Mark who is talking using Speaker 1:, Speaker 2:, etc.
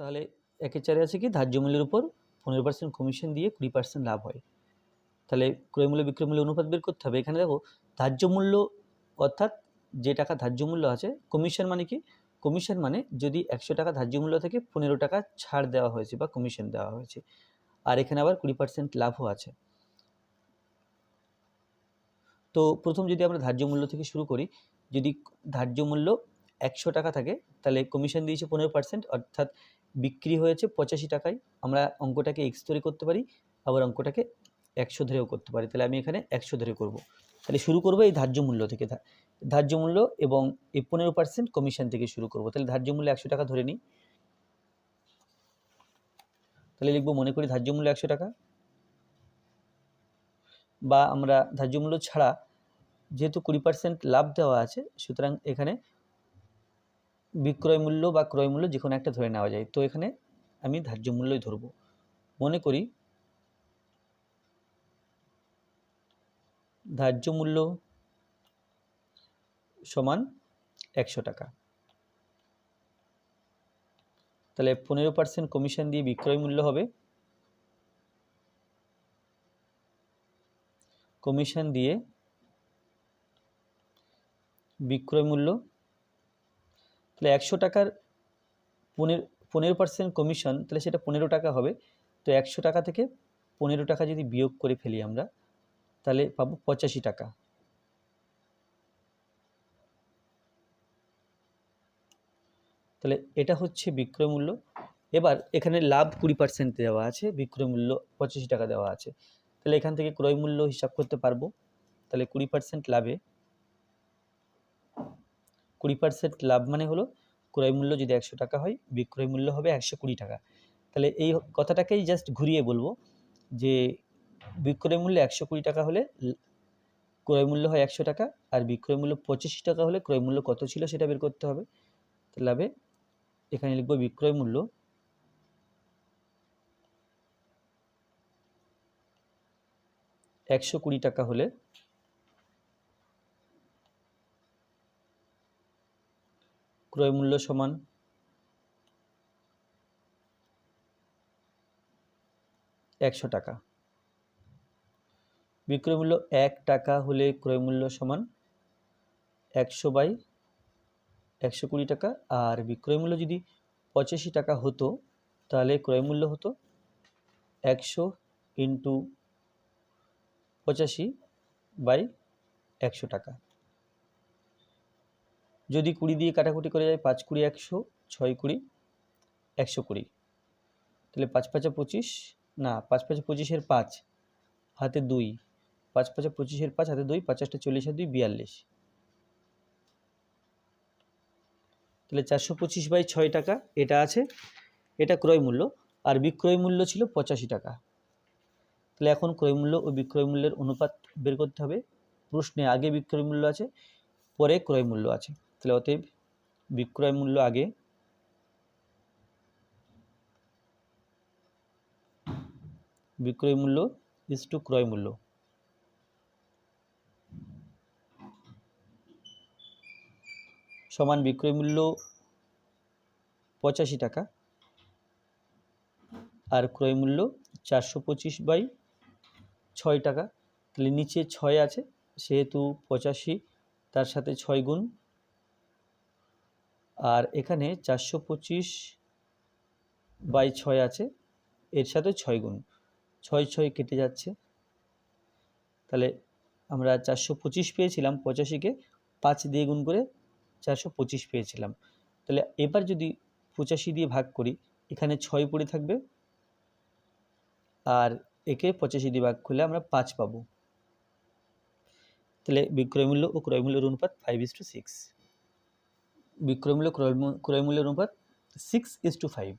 Speaker 1: তাহলে একের চারে আছে কি? ধার্য মূল্যের উপর পনেরো পার্সেন্ট কমিশন দিয়ে কুড়ি পার্সেন্ট লাভ হয়। তাহলে ক্রয় মূল্য, বিক্রয় মূল্য অনুপাত বের করতে হবে। এখানে দেখো, ধার্য মূল্য অর্থাৎ যে টাকা ধার্য মূল্য আছে কমিশন মানে কি? কমিশন মানে যদি একশো টাকা ধার্য মূল্য থেকে পনেরো টাকা ছাড় দেওয়া হয়েছে বা কমিশন দেওয়া হয়েছে। আর এখানে আবার কুড়ি পার্সেন্ট লাভও আছে। তো প্রথম যদি আমরা ধার্য মূল্য থেকে শুরু করি, যদি ধার্য মূল্য একশো টাকা থাকে, তাহলে কমিশন দিয়েছে পনেরো পার্সেন্ট অর্থাৎ বিক্রি হয়েছে পঁচাশি টাকায়। আমরা অঙ্কটাকে এক্স ধরে করতে পারি, আবার অঙ্কটাকে একশো ধরেও করতে পারি। তাহলে আমি এখানে একশো ধরে করব। তাহলে শুরু করব এই ধার্য মূল্য থেকে। ধার্য মূল্য এবং এই পনেরো পার্সেন্ট কমিশন থেকে শুরু করব। তাহলে ধার্য মূল্য একশো টাকা ধরে নিই। তাহলে লিখব মনে করি ধার্য মূল্য একশো টাকা। বা আমরা ধার্য মূল্য ছাড়া যেহেতু কুড়ি পার্সেন্ট লাভ দেওয়া আছে, সুতরাং এখানে বিক্রয় মূল্য বা ক্রয় মূল্য যে কোনো একটা ধরে নেওয়া যায়। তো এখানে আমি ধার্য মূল্যই ধরব। মনে করি ধার্য মূল্য সমান একশো টাকা। তাহলে পনেরো পার্সেন্ট কমিশন দিয়ে বিক্রয় মূল্য হবে। কমিশন দিয়ে বিক্রয় মূল্য তাহলে একশো টাকার পনেরো পনেরো পার্সেন্ট কমিশন তাহলে সেটা পনেরো টাকা হবে। তো একশো টাকা থেকে পনেরো টাকা যদি বিয়োগ করে ফেলি আমরা, তাহলে পাবো পঁচাশি টাকা। তাহলে এটা হচ্ছে বিক্রয় মূল্য। এবার এখানে লাভ কুড়ি পার্সেন্ট দেওয়া আছে, বিক্রয় মূল্য পঁচাশি টাকা দেওয়া আছে। তাহলে এখান থেকে ক্রয় মূল্য হিসাব করতে পারব। তাহলে কুড়ি পার্সেন্ট লাভে কুড়ি পার্সেন্ট লাভ মানে হলো ক্রয় মূল্য যদি একশো টাকা হয়, বিক্রয় মূল্য হবে একশো কুড়ি টাকা। তাহলে এই কথাটাকেই জাস্ট ঘুরিয়ে বলব যে বিক্রয় মূল্য একশো কুড়ি টাকা হলে ক্রয় মূল্য হয় একশো টাকা আর বিক্রয় মূল্য পঁচাশি টাকা হলে ক্রয় মূল্য কত ছিল সেটা বের করতে হবে। তাহলে হবে এখানে লিখব বিক্রয় মূল্য একশো কুড়ি টাকা হলে ক্রয় মূল্য সমান একশো টাকা। বিক্রয় মূল্য এক টাকা হলে ক্রয় মূল্য সমান একশো বাই একশো কুড়ি টাকা। আর বিক্রয় মূল্য যদি পঁচাশি টাকা হতো, তাহলে ক্রয় মূল্য হতো একশো ইন্টু পঁচাশি বাই একশো টাকা। যদি কুড়ি দিয়ে কাটাকুটি করে যায়, পাঁচ কুড়ি, একশো, ছয় কুড়ি, একশো কুড়ি। তাহলে পাঁচ পাঁচা পঁচিশ, না, পাঁচ পাঁচা পঁচিশের পাঁচ, হাতে দুই। পাঁচ পাঁচা পঁচিশের পাঁচ, হাতে দুই পঞ্চাশটা চল্লিশের দুই, বিয়াল্লিশ। তাহলে চারশো পঁচিশ বাই ছয় টাকা, এটা আছে, এটা ক্রয় মূল্য। আর বিক্রয় মূল্য ছিল পঁচাশি টাকা। তাহলে এখন ক্রয় মূল্য ও বিক্রয় মূল্যের অনুপাত বের করতে হবে। প্রশ্নে আগে বিক্রয় মূল্য আছে, পরে ক্রয় মূল্য আছে। তাহলে অতএব বিক্রয় মূল্য আগে বিক্রয় মূল্য ইস টু ক্রয় মূল্য। সমান বিক্রয় মূল্য পঁচাশি টাকা আর ক্রয় মূল্য চারশো পঁচিশ বাই ছয় টাকা। তাহলে নিচে ছয় আছে, সেহেতু পঁচাশি, তার সাথে ছয় গুণ আর এখানে চারশো পঁচিশ বাই ছয় আছে, এর সাথে ছয় গুণ। ছয় ছয় কেটে যাচ্ছে। তাহলে আমরা চারশো পঁচিশ পেয়েছিলাম পঁচাশিকে, পাঁচ দিয়ে গুণ করে চারশো পঁচিশ পেয়েছিলাম। তাহলে এবার যদি পঁচাশি দিয়ে ভাগ করি, এখানে ছয় পড়ে থাকবে। আর একে পঁচাশি দিয়ে ভাগ করলে আমরা পাঁচ পাবো। তাহলে বিক্রয় মূল্য ও ক্রয় মূল্যের অনুপাত ফাইভ ইস টু সিক্স বিক্রয় ক্রয়মূল্যের অনুপাত সিক্স ইস টু ফাইভ